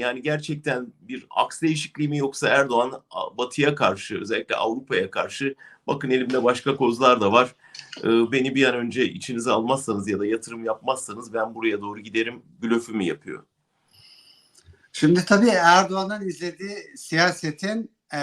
Yani gerçekten bir aks değişikliği mi yoksa Erdoğan Batı'ya karşı özellikle Avrupa'ya karşı bakın elimde başka kozlar da var. Ee, beni bir an önce içinize almazsanız ya da yatırım yapmazsanız ben buraya doğru giderim blöfü mü yapıyor? Şimdi tabii Erdoğan'ın izlediği siyasetin e,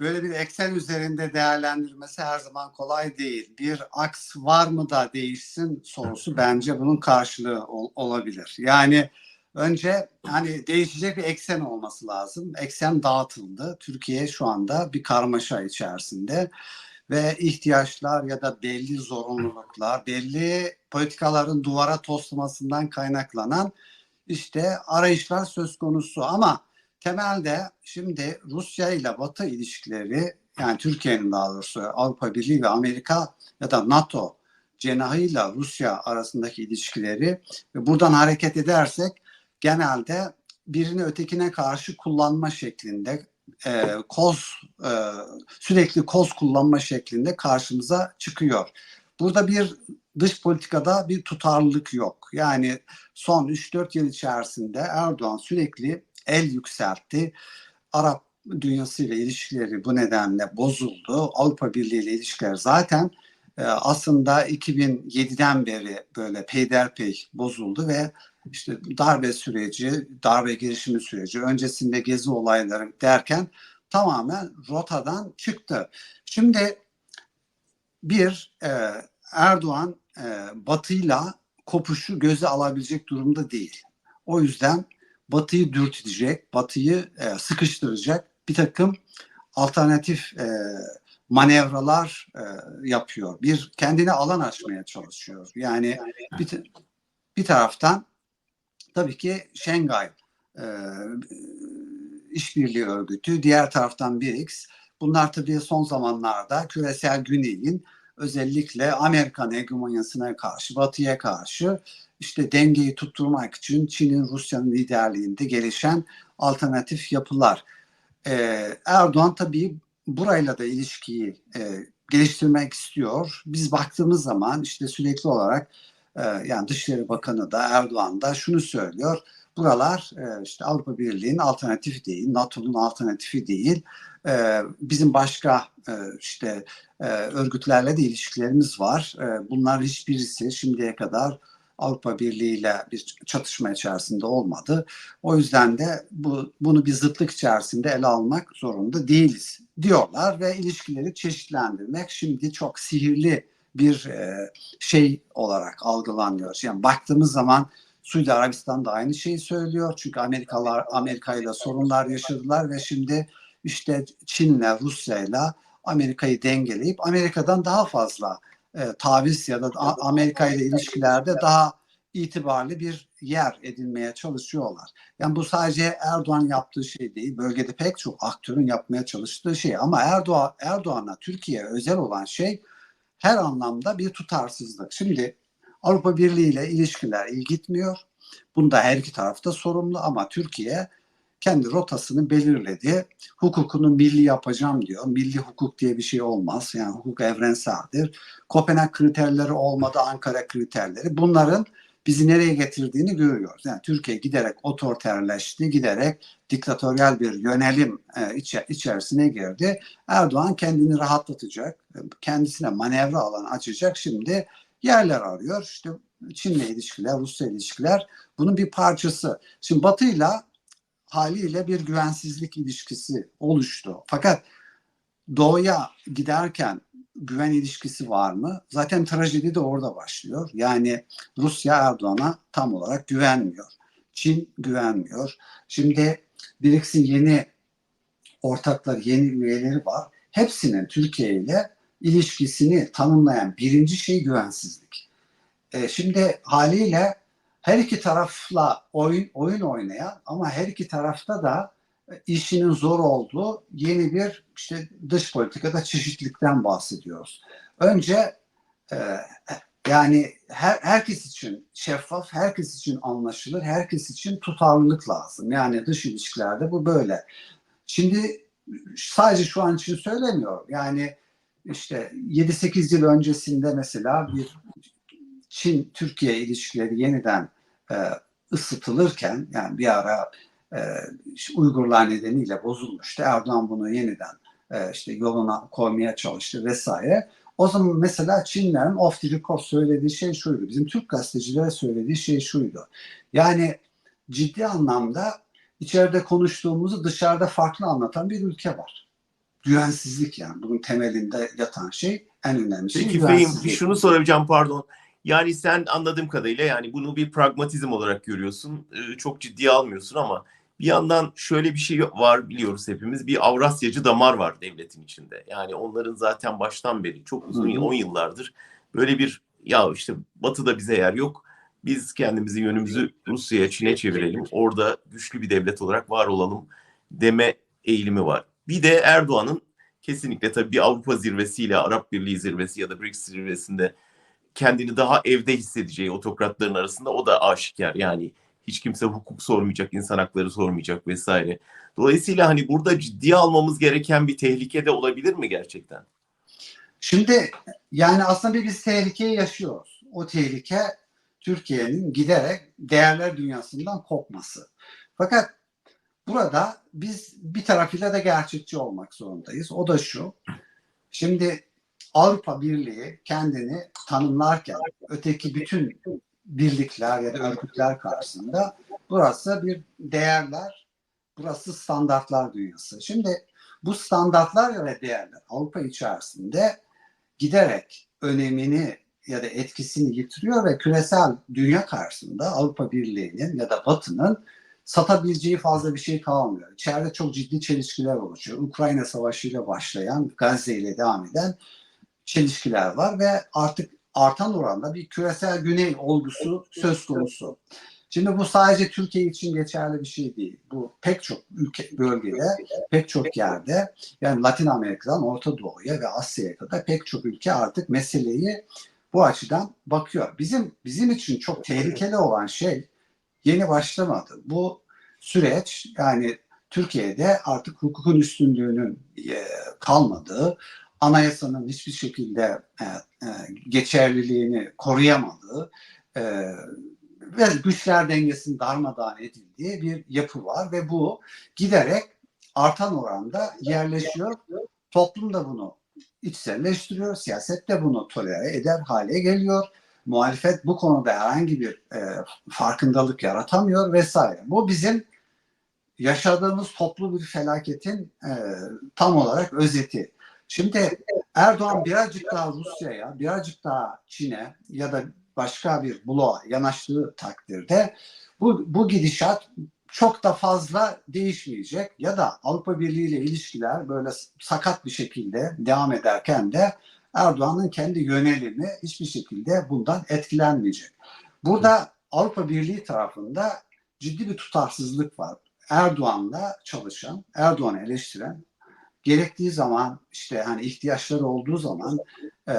böyle bir eksen üzerinde değerlendirmesi her zaman kolay değil. Bir aks var mı da değişsin sorusu bence bunun karşılığı ol, olabilir. Yani önce hani değişecek bir eksen olması lazım. Eksen dağıtıldı. Türkiye şu anda bir karmaşa içerisinde ve ihtiyaçlar ya da belli zorunluluklar, belli politikaların duvara toslamasından kaynaklanan işte arayışlar söz konusu ama temelde şimdi Rusya ile Batı ilişkileri yani Türkiye'nin daha doğrusu Avrupa Birliği ve Amerika ya da NATO cenahıyla Rusya arasındaki ilişkileri ve buradan hareket edersek genelde birini ötekine karşı kullanma şeklinde e, koz e, sürekli koz kullanma şeklinde karşımıza çıkıyor. Burada bir dış politikada bir tutarlılık yok. Yani son 3-4 yıl içerisinde Erdoğan sürekli el yükseltti. Arap dünyasıyla ilişkileri bu nedenle bozuldu. Avrupa Birliği ile ilişkiler zaten e, aslında 2007'den beri böyle peyderpey bozuldu ve işte darbe süreci, darbe girişimi süreci, öncesinde gezi olayları derken tamamen rotadan çıktı. Şimdi bir e, Erdoğan e, Batı'yla kopuşu göze alabilecek durumda değil. O yüzden Batı'yı dürtecek, Batı'yı e, sıkıştıracak bir takım alternatif e, manevralar e, yapıyor. Bir kendine alan açmaya çalışıyor. Yani bir, bir taraftan tabii ki Şengay e, işbirliği örgütü, diğer taraftan BRICS. Bunlar tabii son zamanlarda küresel güneyin özellikle Amerikan hegemonyasına karşı, Batı'ya karşı işte dengeyi tutturmak için Çin'in, Rusya'nın liderliğinde gelişen alternatif yapılar. Ee, Erdoğan tabii burayla da ilişkiyi e, geliştirmek istiyor. Biz baktığımız zaman işte sürekli olarak yani Dışişleri Bakanı da Erdoğan da şunu söylüyor. Buralar e, işte Avrupa Birliği'nin alternatifi değil, NATO'nun alternatifi değil. E, bizim başka e, işte e, örgütlerle de ilişkilerimiz var. E, bunlar hiçbirisi şimdiye kadar Avrupa Birliği ile bir çatışma içerisinde olmadı. O yüzden de bu bunu bir zıtlık içerisinde ele almak zorunda değiliz diyorlar ve ilişkileri çeşitlendirmek şimdi çok sihirli bir e, şey olarak algılanıyor. Yani baktığımız zaman Suudi Arabistan da aynı şeyi söylüyor. Çünkü Amerikalılar Amerika ile sorunlar yaşadılar ve şimdi işte Çin'le Rusya'yla Amerika'yı dengeleyip Amerika'dan daha fazla e, taviz ya da Amerika ile ilişkilerde daha itibarlı bir yer edinmeye çalışıyorlar. Yani bu sadece Erdoğan yaptığı şey değil. Bölgede pek çok aktörün yapmaya çalıştığı şey. Ama Erdoğan Erdoğan'a Türkiye özel olan şey her anlamda bir tutarsızlık. Şimdi Avrupa Birliği ile ilişkiler iyi gitmiyor. Bunda her iki tarafta sorumlu ama Türkiye kendi rotasını belirledi. Hukukunu milli yapacağım diyor. Milli hukuk diye bir şey olmaz. Yani hukuk evrenseldir. Kopenhag kriterleri olmadı, Ankara kriterleri. Bunların bizi nereye getirdiğini görüyoruz. Yani Türkiye giderek otoriterleşti, giderek diktatöryel bir yönelim e, içe, içerisine girdi. Erdoğan kendini rahatlatacak, kendisine manevra alanı açacak. Şimdi yerler arıyor. İşte Çin'le ilişkiler, Rusya ilişkiler bunun bir parçası. Şimdi Batı'yla haliyle bir güvensizlik ilişkisi oluştu. Fakat doğuya giderken güven ilişkisi var mı? Zaten trajedi de orada başlıyor. Yani Rusya Erdoğan'a tam olarak güvenmiyor. Çin güvenmiyor. Şimdi BRICS'in yeni ortakları, yeni üyeleri var. Hepsinin Türkiye ile ilişkisini tanımlayan birinci şey güvensizlik. E, şimdi haliyle her iki tarafla oyun oyun oynayan ama her iki tarafta da işinin zor olduğu yeni bir işte dış politikada çeşitlilikten bahsediyoruz. Önce e, yani her, herkes için şeffaf, herkes için anlaşılır, herkes için tutarlılık lazım. Yani dış ilişkilerde bu böyle. Şimdi sadece şu an için söylemiyorum. Yani işte 7-8 yıl öncesinde mesela bir Çin-Türkiye ilişkileri yeniden e, ısıtılırken yani bir ara e, Uygurlar nedeniyle bozulmuştu. Erdoğan bunu yeniden e, işte yoluna koymaya çalıştı vesaire. O zaman mesela Çinlerin the record söylediği şey şuydu. Bizim Türk gazetecilere söylediği şey şuydu. Yani ciddi anlamda içeride konuştuğumuzu dışarıda farklı anlatan bir ülke var. Güvensizlik yani. Bunun temelinde yatan şey en önemli şey Peki Fehim şunu sorabileceğim pardon. Yani sen anladığım kadarıyla yani bunu bir pragmatizm olarak görüyorsun. Ee, çok ciddiye almıyorsun ama bir yandan şöyle bir şey var biliyoruz hepimiz. Bir Avrasyacı damar var devletin içinde. Yani onların zaten baştan beri çok uzun Hı hı. 10 yıllardır böyle bir ya işte batıda bize yer yok. Biz kendimizi yönümüzü Rusya'ya, Çin'e çevirelim. Orada güçlü bir devlet olarak var olalım deme eğilimi var. Bir de Erdoğan'ın kesinlikle tabii bir Avrupa zirvesiyle Arap Birliği zirvesi ya da BRICS zirvesinde kendini daha evde hissedeceği otokratların arasında o da aşikar. Yani hiç kimse hukuk sormayacak, insan hakları sormayacak vesaire. Dolayısıyla hani burada ciddiye almamız gereken bir tehlike de olabilir mi gerçekten? Şimdi yani aslında bir biz tehlikeyi yaşıyoruz. O tehlike Türkiye'nin giderek değerler dünyasından kopması. Fakat burada biz bir tarafıyla da gerçekçi olmak zorundayız. O da şu. Şimdi Avrupa Birliği kendini tanımlarken öteki bütün birlikler ya da örgütler karşısında burası bir değerler, burası standartlar dünyası. Şimdi bu standartlar ve değerler Avrupa içerisinde giderek önemini ya da etkisini yitiriyor ve küresel dünya karşısında Avrupa Birliği'nin ya da Batı'nın satabileceği fazla bir şey kalmıyor. İçeride çok ciddi çelişkiler oluşuyor. Ukrayna Savaşı ile başlayan, Gazze ile devam eden çelişkiler var ve artık artan oranda bir küresel güney olgusu söz konusu. Şimdi bu sadece Türkiye için geçerli bir şey değil. Bu pek çok ülke bölgede, pek çok yerde yani Latin Amerika'dan Orta Doğu'ya ve Asya'ya kadar pek çok ülke artık meseleyi bu açıdan bakıyor. Bizim bizim için çok tehlikeli olan şey yeni başlamadı. Bu süreç yani Türkiye'de artık hukukun üstünlüğünün e, kalmadığı, anayasanın hiçbir şekilde e, e, geçerliliğini koruyamadığı e, ve güçler dengesinin darmadağın edildiği bir yapı var ve bu giderek artan oranda yerleşiyor. Toplum da bunu içselleştiriyor, siyaset de bunu tolere eder hale geliyor. Muhalefet bu konuda herhangi bir e, farkındalık yaratamıyor vesaire. Bu bizim yaşadığımız toplu bir felaketin e, tam olarak özeti. Şimdi Erdoğan birazcık daha Rusya'ya, birazcık daha Çin'e ya da başka bir bloğa yanaştığı takdirde bu, bu gidişat çok da fazla değişmeyecek ya da Avrupa Birliği ile ilişkiler böyle sakat bir şekilde devam ederken de Erdoğan'ın kendi yönelimi hiçbir şekilde bundan etkilenmeyecek. Burada Avrupa Birliği tarafında ciddi bir tutarsızlık var. Erdoğan'la çalışan, Erdoğan'ı eleştiren, gerektiği zaman işte hani ihtiyaçları olduğu zaman e,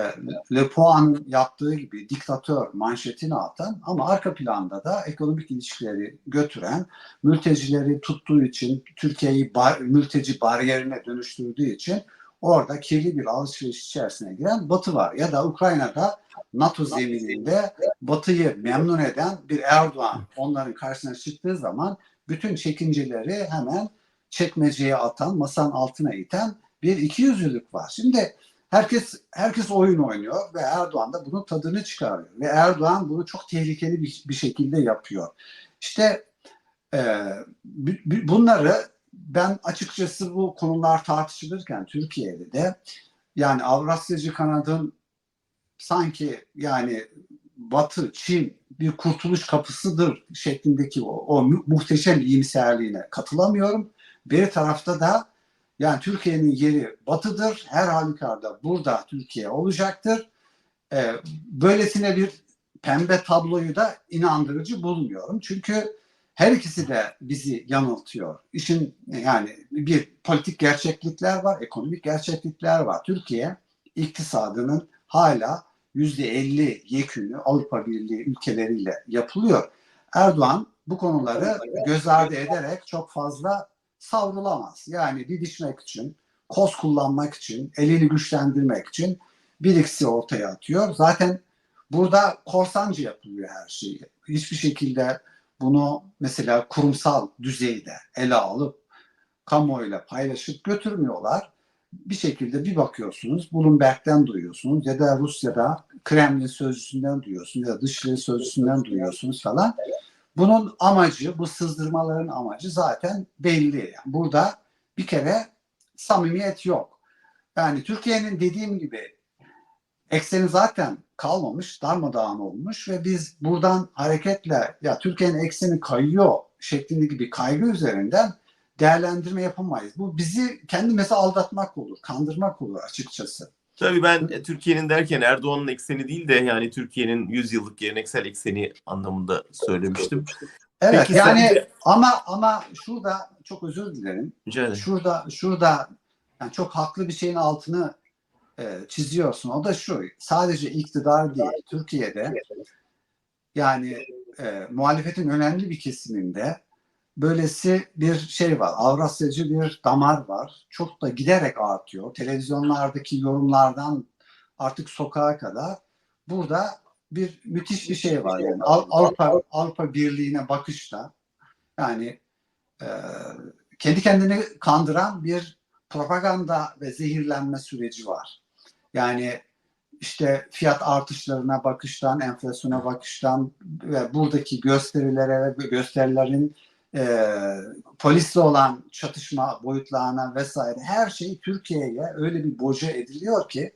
Le Pen'in yaptığı gibi diktatör manşetini atan ama arka planda da ekonomik ilişkileri götüren, mültecileri tuttuğu için Türkiye'yi bar, mülteci bariyerine dönüştürdüğü için orada kirli bir alışveriş içerisine giren Batı var. Ya da Ukrayna'da NATO zemininde Batı'yı memnun eden bir Erdoğan onların karşısına çıktığı zaman bütün çekinceleri hemen çekmeceye atan, masanın altına iten bir ikiyüzlülük var. Şimdi herkes herkes oyun oynuyor ve Erdoğan da bunun tadını çıkarıyor ve Erdoğan bunu çok tehlikeli bir, bir şekilde yapıyor. İşte e, bunları ben açıkçası bu konular tartışılırken Türkiye'de de yani Avrasyacı kanadın sanki yani Batı, Çin bir kurtuluş kapısıdır şeklindeki o, o muhteşem iyimserliğine katılamıyorum. Bir tarafta da yani Türkiye'nin yeri batıdır. Her halükarda burada Türkiye olacaktır. Ee, böylesine bir pembe tabloyu da inandırıcı bulmuyorum. Çünkü her ikisi de bizi yanıltıyor. İşin yani bir politik gerçeklikler var, ekonomik gerçeklikler var. Türkiye iktisadının hala %50 yekünü Avrupa Birliği ülkeleriyle yapılıyor. Erdoğan bu konuları göz ardı ederek çok fazla savrulamaz. Yani didişmek için, koz kullanmak için, elini güçlendirmek için bir ikisi ortaya atıyor. Zaten burada korsancı yapılıyor her şeyi. Hiçbir şekilde bunu mesela kurumsal düzeyde ele alıp kamuoyuyla paylaşıp götürmüyorlar. Bir şekilde bir bakıyorsunuz Bloomberg'den duyuyorsunuz ya da Rusya'da Kremlin sözcüsünden duyuyorsunuz ya da Dışişleri sözcüsünden duyuyorsunuz falan. Bunun amacı, bu sızdırmaların amacı zaten belli. Yani burada bir kere samimiyet yok. Yani Türkiye'nin dediğim gibi ekseni zaten kalmamış, darmadağın olmuş ve biz buradan hareketle ya Türkiye'nin ekseni kayıyor şeklindeki bir kaygı üzerinden değerlendirme yapamayız. Bu bizi kendimize aldatmak olur, kandırmak olur açıkçası. Tabii ben e, Türkiye'nin derken Erdoğan'ın ekseni değil de yani Türkiye'nin 100 yıllık geleneksel ekseni anlamında söylemiştim. Evet Peki yani sence- ama ama şurada çok özür dilerim. Rica. Şurada şurada yani çok haklı bir şeyin altını e, çiziyorsun. O da şu. Sadece iktidar değil. Türkiye'de yani e, muhalefetin önemli bir kesiminde böylesi bir şey var. Avrasyacı bir damar var. Çok da giderek artıyor. Televizyonlardaki yorumlardan artık sokağa kadar burada bir müthiş bir şey var. Yani Av- Avrupa Avrupa Birliği'ne bakışta yani e, kendi kendini kandıran bir propaganda ve zehirlenme süreci var. Yani işte fiyat artışlarına bakıştan, enflasyona bakıştan ve buradaki gösterilere ve gösterilerin e, polisle olan çatışma boyutlarına vesaire her şey Türkiye'ye öyle bir boca ediliyor ki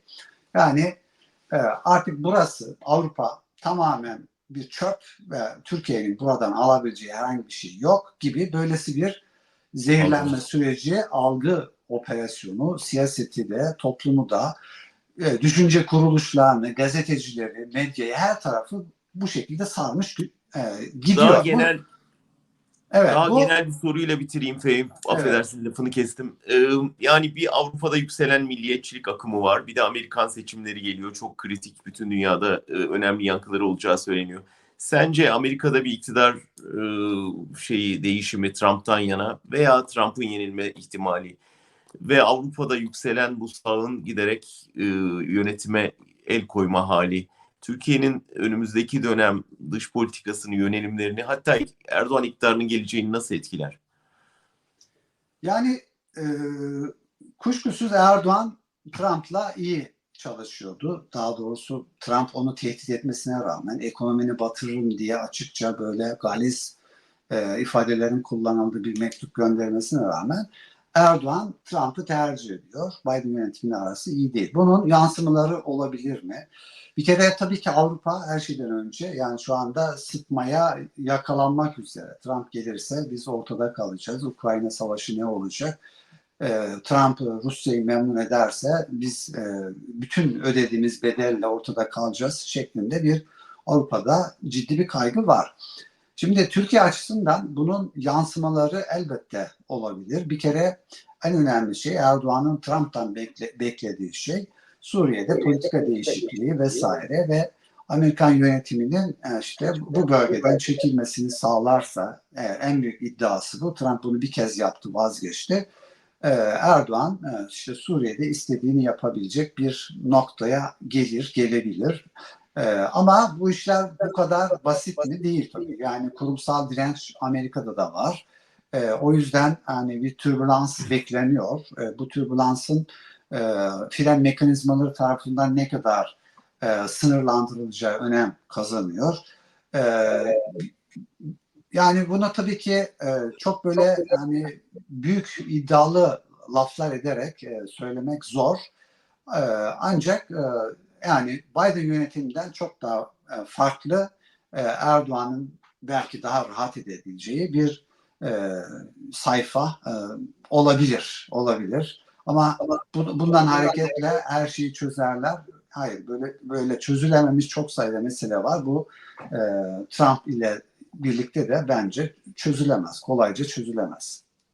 yani e, artık burası Avrupa tamamen bir çöp ve Türkiye'nin buradan alabileceği herhangi bir şey yok gibi böylesi bir zehirlenme Anladım. süreci, algı operasyonu siyaseti de toplumu da e, düşünce kuruluşlarını, gazetecileri, medyayı her tarafı bu şekilde sarmış e, gidiyor. Daha Bu- genel evet, Daha bu, genel bir soruyla bitireyim Fehim. Affedersin lafını kestim. Ee, yani bir Avrupa'da yükselen milliyetçilik akımı var. Bir de Amerikan seçimleri geliyor. Çok kritik. Bütün dünyada e, önemli yankıları olacağı söyleniyor. Sence Amerika'da bir iktidar e, şeyi değişimi Trump'tan yana veya Trump'ın yenilme ihtimali ve Avrupa'da yükselen bu sağın giderek e, yönetime el koyma hali Türkiye'nin önümüzdeki dönem dış politikasını, yönelimlerini hatta Erdoğan iktidarının geleceğini nasıl etkiler? yani e, kuşkusuz Erdoğan Trump'la iyi çalışıyordu. Daha doğrusu Trump onu tehdit etmesine rağmen ekonomini batırırım diye açıkça böyle galiz e, ifadelerin kullanıldığı bir mektup göndermesine rağmen Erdoğan Trump'ı tercih ediyor. Biden yönetiminin arası iyi değil. Bunun yansımaları olabilir mi? Bir kere tabii ki Avrupa her şeyden önce yani şu anda sıtmaya yakalanmak üzere. Trump gelirse biz ortada kalacağız. Ukrayna savaşı ne olacak? Ee, Trump Rusya'yı memnun ederse biz e, bütün ödediğimiz bedelle ortada kalacağız şeklinde bir Avrupa'da ciddi bir kaygı var. Şimdi Türkiye açısından bunun yansımaları elbette olabilir. Bir kere en önemli şey Erdoğan'ın Trump'tan bekle, beklediği şey Suriye'de politika değişikliği vesaire ve Amerikan yönetiminin e, işte bu bölgeden çekilmesini sağlarsa e, en büyük iddiası bu. Trump bunu bir kez yaptı vazgeçti. E, Erdoğan işte Suriye'de istediğini yapabilecek bir noktaya gelir, gelebilir. Ee, ama bu işler bu kadar basit mi değil tabii. Yani kurumsal direnç Amerika'da da var. Ee, o yüzden hani bir türbülans bekleniyor. Ee, bu türbülansın e, fren mekanizmaları tarafından ne kadar e, sınırlandırılacağı önem kazanıyor. Ee, yani buna tabii ki e, çok böyle yani büyük iddialı laflar ederek e, söylemek zor. E, ancak e, yani Biden yönetiminden çok daha e, farklı e, Erdoğan'ın belki daha rahat edebileceği bir e, sayfa olabilir, olabilir. Ama bu, bundan hareketle her şeyi çözerler. Hayır, böyle böyle çözülememiş çok sayıda mesele var. Bu Trump ile birlikte de bence çözülemez, kolayca çözülemez.